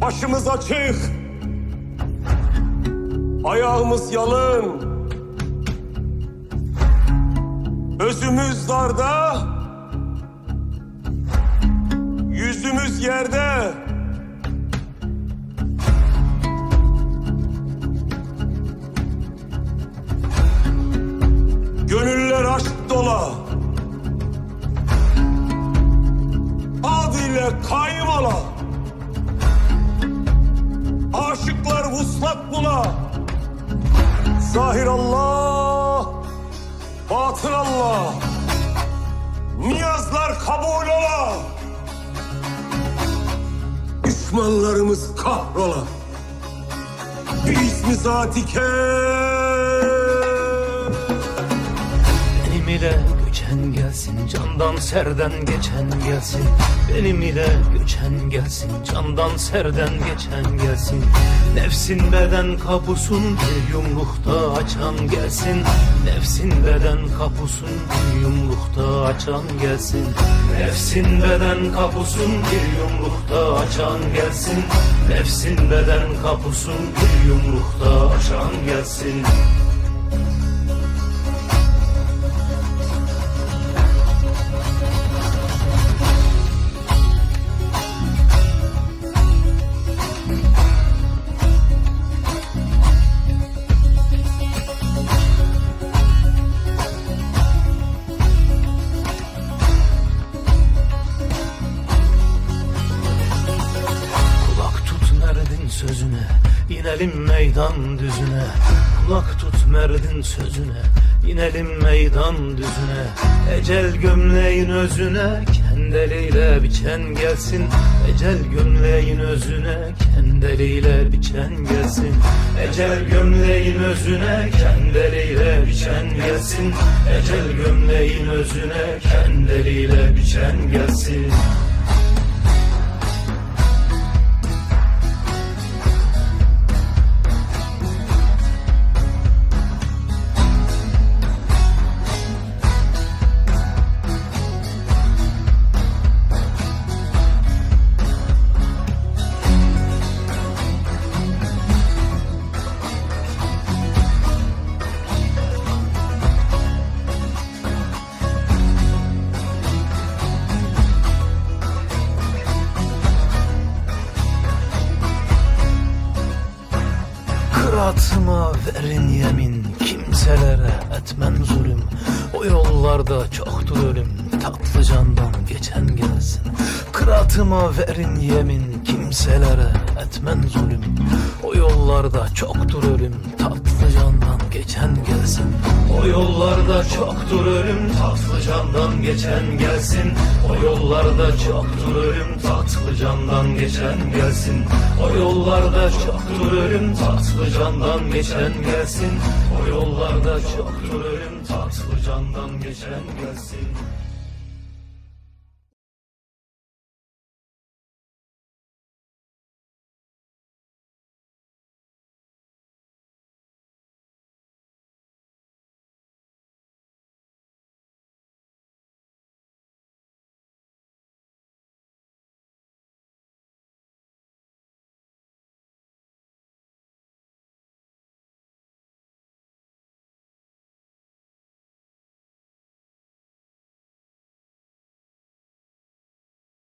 Başımız açık. Ayağımız yalın. Özümüz darda. Yüzümüz yerde. Gönüller aşk dola. Adile kaymala. Aşıklar vuslat bula. Zahir Allah, batın Allah. Niyazlar kabul ola. Düşmanlarımız kahrola. Bir ismi zatike. Benim ile göçen gelsin candan serden geçen gelsin. Benim ile göçen gelsin candan serden geçen gelsin. Nefsin beden kapusun bir yumrukta açan gelsin. Nefsin beden kapusun bir yumrukta açan gelsin. Nefsin beden kapusun bir yumrukta açan gelsin. Nefsin beden kapusun bir yumrukta açan gelsin inelim meydan düzüne. Kulak tut merdin sözüne inelim meydan düzüne. Ecel gömleğin özüne kendeliyle biçen gelsin. Ecel gömleğin özüne kendeliyle biçen gelsin. Ecel gömleğin özüne kendeliyle biçen gelsin. Ecel gömleğin özüne kendeliyle biçen gelsin Kıratıma verin yemin Kimselere etmen zulüm. O yollarda çoktur ölüm Tatlı candan geçen gelsin. Kıratıma verin yemin Kimselere etmen zulüm. O yollarda çoktur ölüm Tatlı candan geçen gelsin. O yollarda çoktur ölüm Tatlı candan geçen gelsin. O yollarda çoktur ölüm Tatlı candan geçen gelsin. O yollarda çoktur ölüm Tatlı candan geçen gelsin. O yollarda çoktur ölüm Tatlı candan geçen gelsin